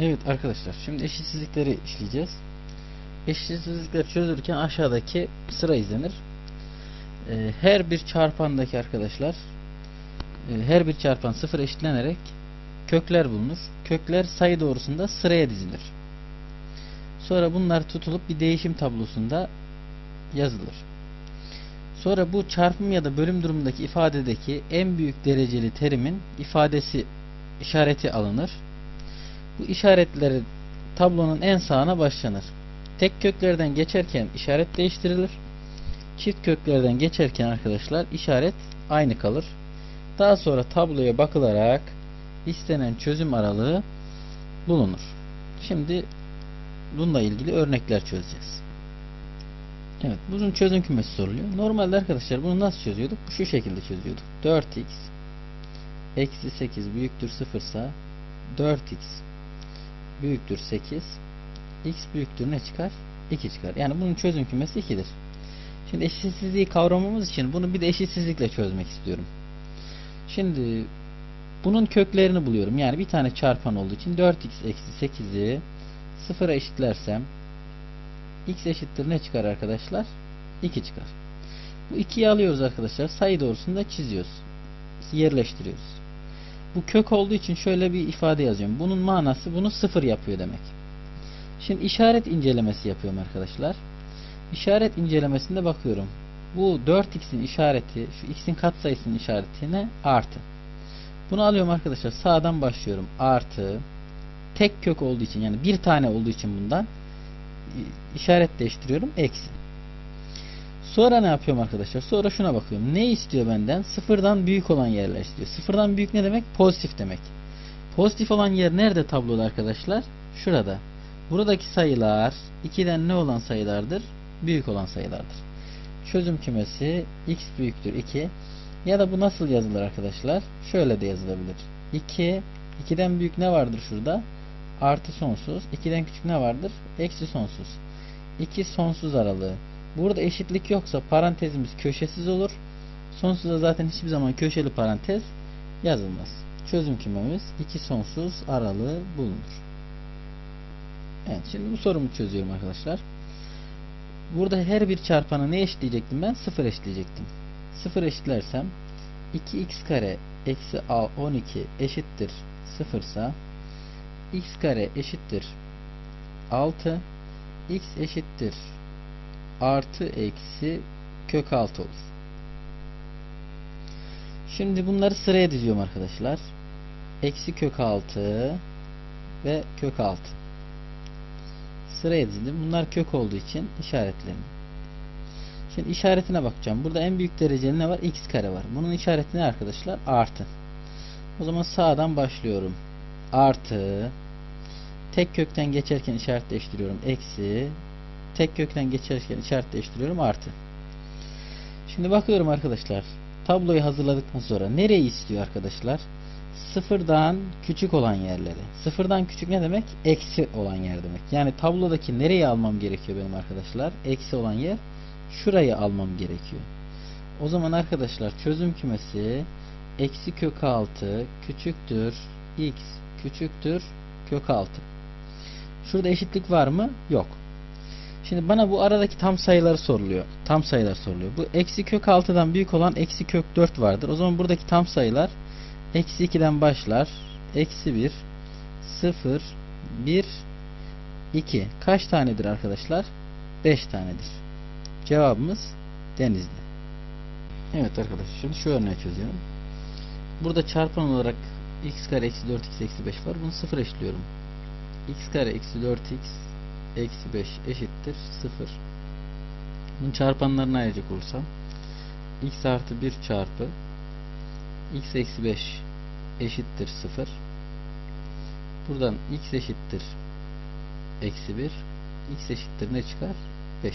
Evet arkadaşlar şimdi eşitsizlikleri işleyeceğiz. Eşitsizlikleri çözülürken aşağıdaki sıra izlenir. Ee, her bir çarpandaki arkadaşlar e, her bir çarpan sıfır eşitlenerek kökler bulunur. Kökler sayı doğrusunda sıraya dizilir. Sonra bunlar tutulup bir değişim tablosunda yazılır. Sonra bu çarpım ya da bölüm durumundaki ifadedeki en büyük dereceli terimin ifadesi işareti alınır. Bu işaretleri tablonun en sağına başlanır. Tek köklerden geçerken işaret değiştirilir. Çift köklerden geçerken arkadaşlar işaret aynı kalır. Daha sonra tabloya bakılarak istenen çözüm aralığı bulunur. Şimdi bununla ilgili örnekler çözeceğiz. Evet, bunun çözüm kümesi soruluyor. Normalde arkadaşlar bunu nasıl çözüyorduk? Şu şekilde çözüyorduk. 4x eksi 8 büyüktür 0 ise 4x büyüktür 8 x büyüktür ne çıkar? 2 çıkar. Yani bunun çözüm kümesi 2'dir. Şimdi eşitsizliği kavramamız için bunu bir de eşitsizlikle çözmek istiyorum. Şimdi bunun köklerini buluyorum. Yani bir tane çarpan olduğu için 4x eksi 8'i sıfıra eşitlersem x eşittir ne çıkar arkadaşlar? 2 çıkar. Bu 2'yi alıyoruz arkadaşlar. Sayı doğrusunda çiziyoruz. Yerleştiriyoruz. Bu kök olduğu için şöyle bir ifade yazıyorum. Bunun manası bunu sıfır yapıyor demek. Şimdi işaret incelemesi yapıyorum arkadaşlar. İşaret incelemesinde bakıyorum. Bu 4x'in işareti, şu x'in katsayısının işaretine artı. Bunu alıyorum arkadaşlar. Sağdan başlıyorum. Artı. Tek kök olduğu için yani bir tane olduğu için bundan işaret değiştiriyorum. Eksi. Sonra ne yapıyorum arkadaşlar? Sonra şuna bakıyorum. Ne istiyor benden? Sıfırdan büyük olan yerler istiyor. Sıfırdan büyük ne demek? Pozitif demek. Pozitif olan yer nerede tabloda arkadaşlar? Şurada. Buradaki sayılar 2'den ne olan sayılardır? Büyük olan sayılardır. Çözüm kümesi x büyüktür 2. Ya da bu nasıl yazılır arkadaşlar? Şöyle de yazılabilir. 2 2'den büyük ne vardır şurada? Artı sonsuz. 2'den küçük ne vardır? Eksi sonsuz. 2 sonsuz aralığı. Burada eşitlik yoksa parantezimiz köşesiz olur. Sonsuza zaten hiçbir zaman köşeli parantez yazılmaz. Çözüm kümemiz 2 sonsuz aralığı bulunur. Evet şimdi bu sorumu çözüyorum arkadaşlar. Burada her bir çarpanı ne eşitleyecektim ben? 0 eşitleyecektim. 0 eşitlersem 2x kare eksi 12 eşittir 0 ise x kare eşittir 6 x eşittir artı eksi kök 6 olur. Şimdi bunları sıraya diziyorum arkadaşlar. Eksi kök 6 ve kök 6. Sıraya dizdim. Bunlar kök olduğu için işaretledim. Şimdi işaretine bakacağım. Burada en büyük dereceli ne var? x kare var. Bunun işareti ne arkadaşlar? Artı. O zaman sağdan başlıyorum. Artı. Tek kökten geçerken işaret değiştiriyorum. Eksi. Tek kökten geçerken işaret değiştiriyorum. Artı. Şimdi bakıyorum arkadaşlar. Tabloyu hazırladıktan sonra nereyi istiyor arkadaşlar? Sıfırdan küçük olan yerleri. Sıfırdan küçük ne demek? Eksi olan yer demek. Yani tablodaki nereyi almam gerekiyor benim arkadaşlar? Eksi olan yer şurayı almam gerekiyor. O zaman arkadaşlar çözüm kümesi eksi kök 6 küçüktür x küçüktür kök 6. Şurada eşitlik var mı? Yok. Şimdi bana bu aradaki tam sayıları soruluyor. Tam sayılar soruluyor. Bu eksi kök 6'dan büyük olan eksi kök 4 vardır. O zaman buradaki tam sayılar eksi 2'den başlar. Eksi 1 0 1 2 kaç tanedir arkadaşlar? 5 tanedir. Cevabımız denizli. Evet arkadaşlar şimdi şu örneği çözüyorum. Burada çarpan olarak x kare eksi 4x eksi 5 var. Bunu 0 eşliyorum. x kare eksi 4x eksi 5 eşittir 0. Bunun çarpanlarını ayıracak olursam x artı 1 çarpı x eksi 5 eşittir 0. Buradan x eşittir eksi 1 x eşittir ne çıkar? 5.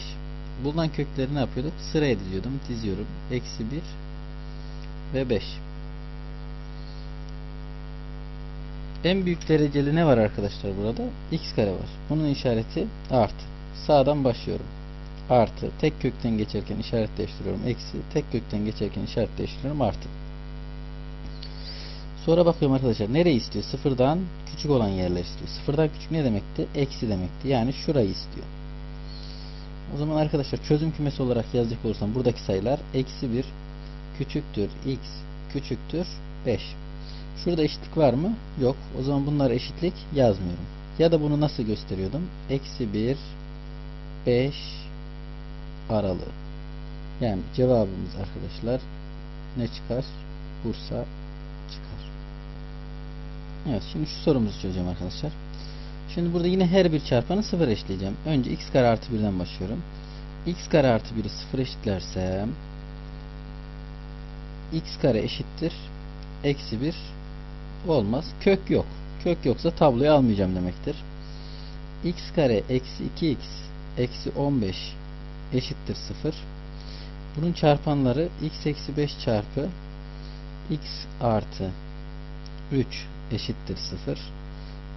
Bulunan kökleri ne yapıyorduk? Sıraya diziyordum. Diziyorum. Eksi 1 ve 5. En büyük dereceli ne var arkadaşlar burada? X kare var. Bunun işareti artı. Sağdan başlıyorum. Artı. Tek kökten geçerken işaret değiştiriyorum. Eksi. Tek kökten geçerken işaret değiştiriyorum. Artı. Sonra bakıyorum arkadaşlar nereye istiyor? Sıfırdan küçük olan yerler istiyor. Sıfırdan küçük ne demekti? Eksi demekti. Yani şurayı istiyor. O zaman arkadaşlar çözüm kümesi olarak yazacak olursam buradaki sayılar eksi 1 küçüktür x küçüktür 5. Şurada eşitlik var mı? Yok. O zaman bunlara eşitlik yazmıyorum. Ya da bunu nasıl gösteriyordum? Eksi 1 5 aralığı. Yani cevabımız arkadaşlar ne çıkar? Bursa çıkar. Evet şimdi şu sorumuzu çözeceğim arkadaşlar. Şimdi burada yine her bir çarpanı sıfır eşleyeceğim. Önce x kare artı 1'den başlıyorum. x kare artı 1'i sıfır eşitlersem x kare eşittir eksi 1 olmaz. Kök yok. Kök yoksa tabloyu almayacağım demektir. x kare eksi 2x eksi 15 eşittir 0. Bunun çarpanları x eksi 5 çarpı x artı 3 eşittir 0.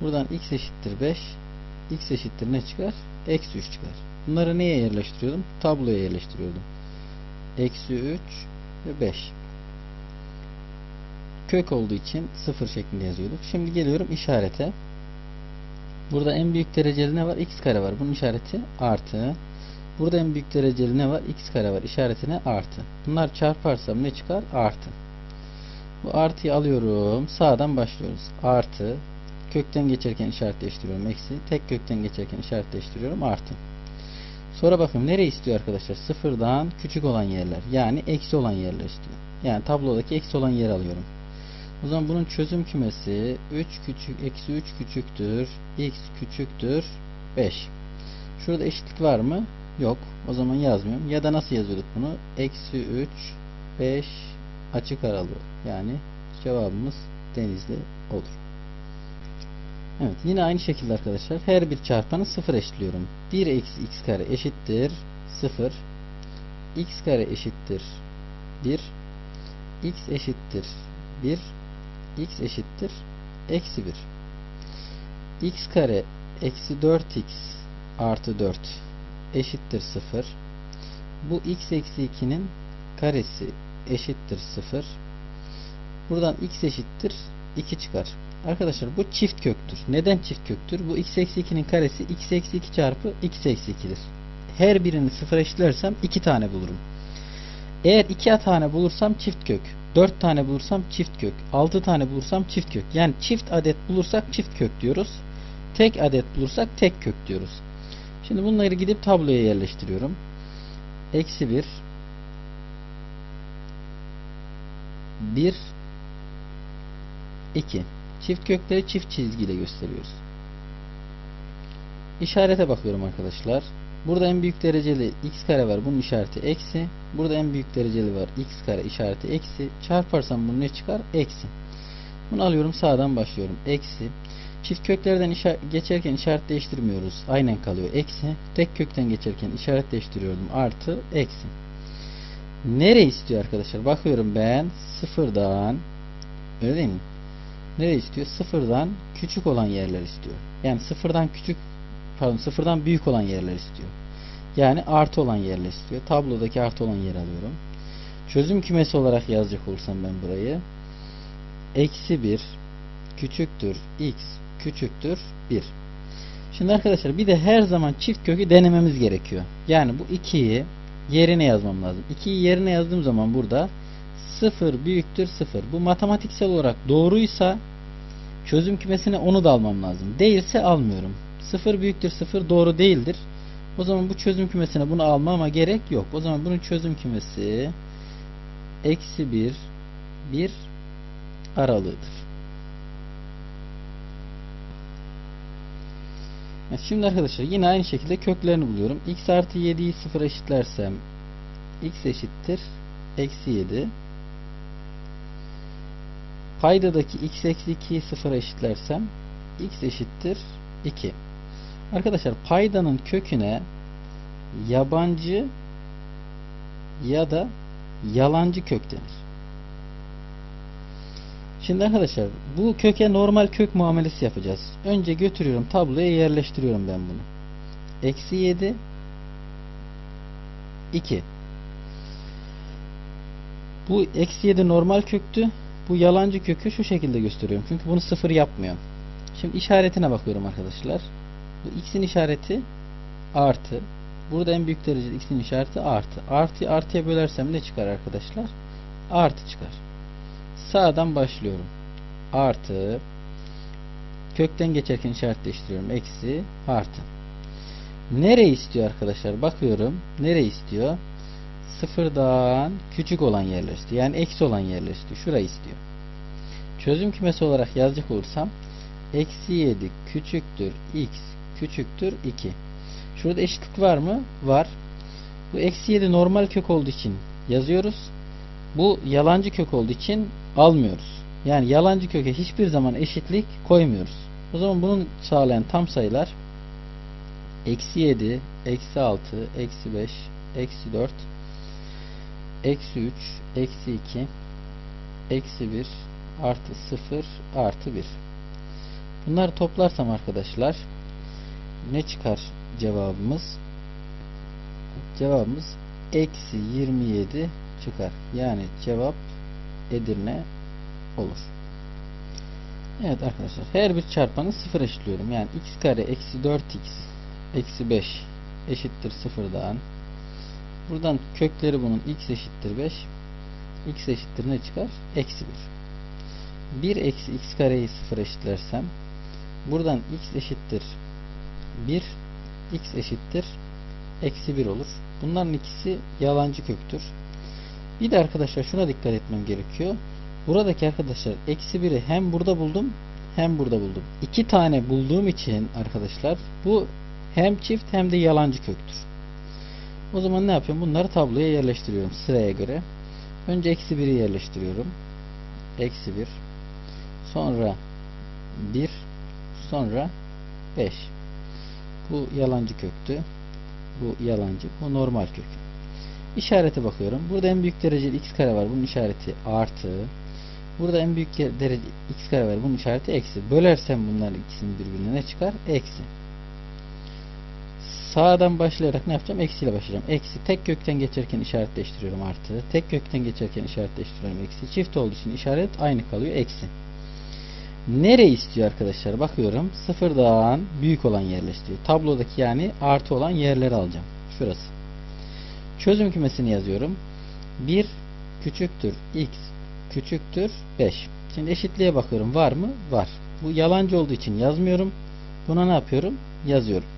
Buradan x eşittir 5. x eşittir ne çıkar? Eksi 3 çıkar. Bunları neye yerleştiriyordum? Tabloya yerleştiriyordum. Eksi 3 ve 5. Kök olduğu için 0 şeklinde yazıyorduk. Şimdi geliyorum işarete. Burada en büyük dereceli ne var? x kare var. Bunun işareti artı. Burada en büyük dereceli ne var? x kare var. İşaretine artı. Bunlar çarparsam ne çıkar? Artı. Bu artıyı alıyorum. Sağdan başlıyoruz. Artı. Kökten geçerken işaret değiştiriyorum. Eksi. Tek kökten geçerken işaret değiştiriyorum. Artı. Sonra bakın nereye istiyor arkadaşlar? Sıfırdan küçük olan yerler. Yani eksi olan yerler istiyor. Yani tablodaki eksi olan yer alıyorum. O zaman bunun çözüm kümesi 3 küçük eksi 3 küçüktür. X küçüktür. 5. Şurada eşitlik var mı? Yok. O zaman yazmıyorum. Ya da nasıl yazıyorduk bunu? Eksi 3 5 açık aralığı. Yani cevabımız denizli olur. Evet yine aynı şekilde arkadaşlar her bir çarpanı sıfır eşitliyorum. 1 eksi x kare eşittir 0. x kare eşittir 1. x eşittir 1. x eşittir eksi 1. x kare eksi 4x artı 4 eşittir 0. Bu x eksi 2'nin karesi eşittir 0. Buradan x eşittir 2 çıkar. Arkadaşlar bu çift köktür. Neden çift köktür? Bu x eksi 2'nin karesi x eksi 2 çarpı x eksi 2'dir. Her birini sıfır eşitlersem 2 tane bulurum. Eğer 2 tane bulursam çift kök. 4 tane bulursam çift kök. 6 tane bulursam çift kök. Yani çift adet bulursak çift kök diyoruz. Tek adet bulursak tek kök diyoruz. Şimdi bunları gidip tabloya yerleştiriyorum. Eksi 1 1 2 Çift kökleri çift çizgiyle gösteriyoruz. İşarete bakıyorum arkadaşlar. Burada en büyük dereceli x kare var. Bunun işareti eksi. Burada en büyük dereceli var. x kare işareti eksi. Çarparsam bunu ne çıkar? Eksi. Bunu alıyorum sağdan başlıyorum. Eksi. Çift köklerden işa geçerken işaret değiştirmiyoruz. Aynen kalıyor. Eksi. Tek kökten geçerken işaret değiştiriyordum. Artı. Eksi. Nereye istiyor arkadaşlar? Bakıyorum ben sıfırdan öyle değil mi? Nereye istiyor? Sıfırdan küçük olan yerler istiyor. Yani sıfırdan küçük pardon sıfırdan büyük olan yerler istiyor. Yani artı olan yerler istiyor. Tablodaki artı olan yeri alıyorum. Çözüm kümesi olarak yazacak olursam ben burayı eksi 1 küçüktür x küçüktür 1. Şimdi arkadaşlar bir de her zaman çift kökü denememiz gerekiyor. Yani bu 2'yi yerine yazmam lazım. 2'yi yerine yazdığım zaman burada 0 büyüktür 0. Bu matematiksel olarak doğruysa çözüm kümesine onu da almam lazım. Değilse almıyorum. 0 büyüktür 0 doğru değildir. O zaman bu çözüm kümesine bunu almama gerek yok. O zaman bunun çözüm kümesi eksi 1 1 aralığıdır. Şimdi arkadaşlar yine aynı şekilde köklerini buluyorum. x artı 7'yi 0 eşitlersem x eşittir eksi 7 paydadaki x eksi 2'yi 0 eşitlersem x eşittir 2 arkadaşlar paydanın köküne yabancı ya da yalancı kök denir şimdi arkadaşlar bu köke normal kök muamelesi yapacağız önce götürüyorum tabloya yerleştiriyorum ben bunu eksi 7 2 bu eksi 7 normal köktü bu yalancı kökü şu şekilde gösteriyorum. Çünkü bunu sıfır yapmıyor. Şimdi işaretine bakıyorum arkadaşlar. Bu x'in işareti artı. Burada en büyük derecede x'in işareti artı. Artı artıya bölersem ne çıkar arkadaşlar? Artı çıkar. Sağdan başlıyorum. Artı kökten geçerken işaret değiştiriyorum. Eksi artı. Nereyi istiyor arkadaşlar? Bakıyorum. Nereyi istiyor? Sıfırdan küçük olan yerler istiyor. Yani eksi olan yerler istiyor. Şurayı istiyor. Çözüm kümesi olarak yazacak olursam eksi 7 küçüktür x küçüktür 2. Şurada eşitlik var mı? Var. Bu eksi 7 normal kök olduğu için yazıyoruz. Bu yalancı kök olduğu için almıyoruz. Yani yalancı köke hiçbir zaman eşitlik koymuyoruz. O zaman bunun sağlayan tam sayılar eksi 7, eksi 6, eksi 5, eksi 4, eksi 3, eksi 2, eksi 1, artı 0, artı 1. Bunları toplarsam arkadaşlar ne çıkar cevabımız? Cevabımız eksi 27 çıkar. Yani cevap Edirne olur. Evet arkadaşlar her bir çarpanı sıfır eşitliyorum. Yani x kare eksi 4x eksi 5 eşittir sıfırdan. Buradan kökleri bunun x eşittir 5 x eşittir ne çıkar? Eksi 1. 1 eksi x kareyi sıfır eşitlersem buradan x eşittir 1 x eşittir eksi 1 olur. Bunların ikisi yalancı köktür. Bir de arkadaşlar şuna dikkat etmem gerekiyor. Buradaki arkadaşlar eksi 1'i hem burada buldum hem burada buldum. İki tane bulduğum için arkadaşlar bu hem çift hem de yalancı köktür. O zaman ne yapıyorum? Bunları tabloya yerleştiriyorum sıraya göre. Önce eksi 1'i yerleştiriyorum. Eksi 1. Sonra 1. Sonra 5. Bu yalancı köktü. Bu yalancı. Bu normal kök. İşarete bakıyorum. Burada en büyük dereceli x kare var. Bunun işareti artı. Burada en büyük derece x kare var. Bunun işareti eksi. Bölersem bunların ikisinin birbirine ne çıkar? Eksi. Sağdan başlayarak ne yapacağım? Eksiyle başlayacağım. Eksi. Tek kökten geçerken işaret değiştiriyorum artı. Tek kökten geçerken işaret değiştiriyorum eksi. Çift olduğu için işaret aynı kalıyor. Eksi. Nereyi istiyor arkadaşlar? Bakıyorum. Sıfırdan büyük olan yerler istiyor. Tablodaki yani artı olan yerleri alacağım. Şurası. Çözüm kümesini yazıyorum. 1 küçüktür x küçüktür 5. Şimdi eşitliğe bakıyorum. Var mı? Var. Bu yalancı olduğu için yazmıyorum. Buna ne yapıyorum? Yazıyorum.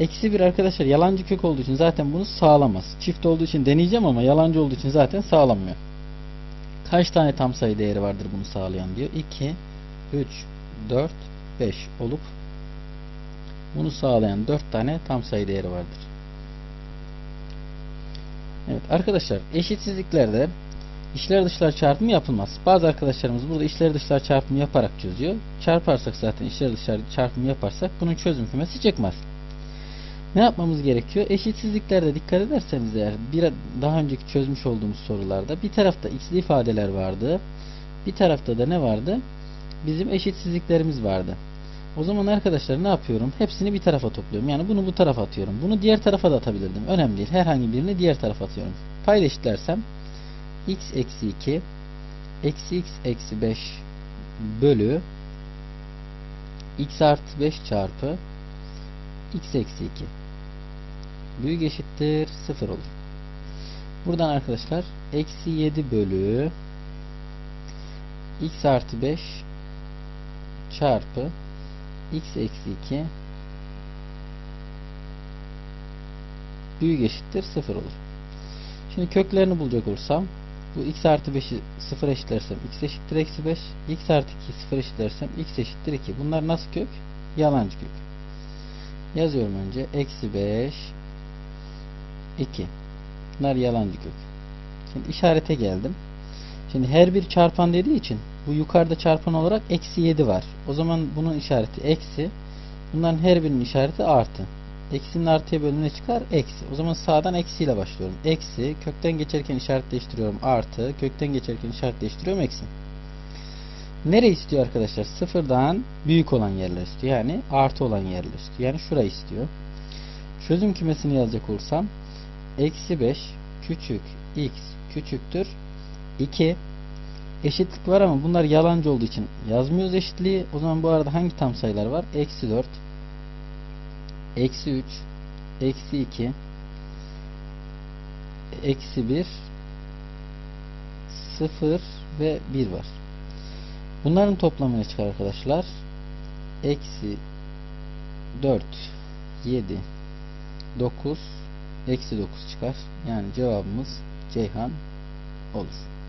Eksi 1 arkadaşlar yalancı kök olduğu için zaten bunu sağlamaz. Çift olduğu için deneyeceğim ama yalancı olduğu için zaten sağlamıyor. Kaç tane tam sayı değeri vardır bunu sağlayan diyor. 2, 3, 4, 5 olup bunu sağlayan 4 tane tam sayı değeri vardır. Evet arkadaşlar eşitsizliklerde içler dışlar çarpımı yapılmaz. Bazı arkadaşlarımız burada içler dışlar çarpımı yaparak çözüyor. Çarparsak zaten içler dışlar çarpımı yaparsak bunun çözüm kümesi çıkmaz. Ne yapmamız gerekiyor? Eşitsizliklerde dikkat ederseniz eğer bir daha önceki çözmüş olduğumuz sorularda bir tarafta x'li ifadeler vardı. Bir tarafta da ne vardı? Bizim eşitsizliklerimiz vardı. O zaman arkadaşlar ne yapıyorum? Hepsini bir tarafa topluyorum. Yani bunu bu tarafa atıyorum. Bunu diğer tarafa da atabilirdim. Önemli değil. Herhangi birini diğer tarafa atıyorum. Payda eşitlersem x eksi 2 eksi x eksi 5 bölü x artı 5 çarpı x eksi 2 büyük eşittir 0 olur. Buradan arkadaşlar eksi 7 bölü x artı 5 çarpı x eksi 2 büyük eşittir 0 olur. Şimdi köklerini bulacak olursam bu x artı 5'i 0 eşitlersem x eşittir eksi 5 x artı 2'yi 0 eşitlersem x eşittir 2 bunlar nasıl kök? yalancı kök. Yazıyorum önce. Eksi 5 2 bunlar yalancı kök. Şimdi işarete geldim. Şimdi her bir çarpan dediği için bu yukarıda çarpan olarak eksi 7 var o zaman bunun işareti eksi bunların her birinin işareti artı Eksinin artıya bölümüne çıkar. Eksi. O zaman sağdan eksiyle başlıyorum. Eksi. Kökten geçerken işaret değiştiriyorum. Artı. Kökten geçerken işaret değiştiriyorum. Eksi. Nere istiyor arkadaşlar? Sıfırdan büyük olan yerler istiyor. Yani artı olan yerler istiyor. Yani şurayı istiyor. Çözüm kümesini yazacak olursam eksi 5 küçük x küçüktür 2 eşitlik var ama bunlar yalancı olduğu için yazmıyoruz eşitliği. O zaman bu arada hangi tam sayılar var? Eksi 4 Eksi 3 Eksi 2 Eksi 1 0 ve 1 var. Bunların toplamı ne çıkar arkadaşlar? Eksi 4 7 9 eksi 9 çıkar. Yani cevabımız Ceyhan olur.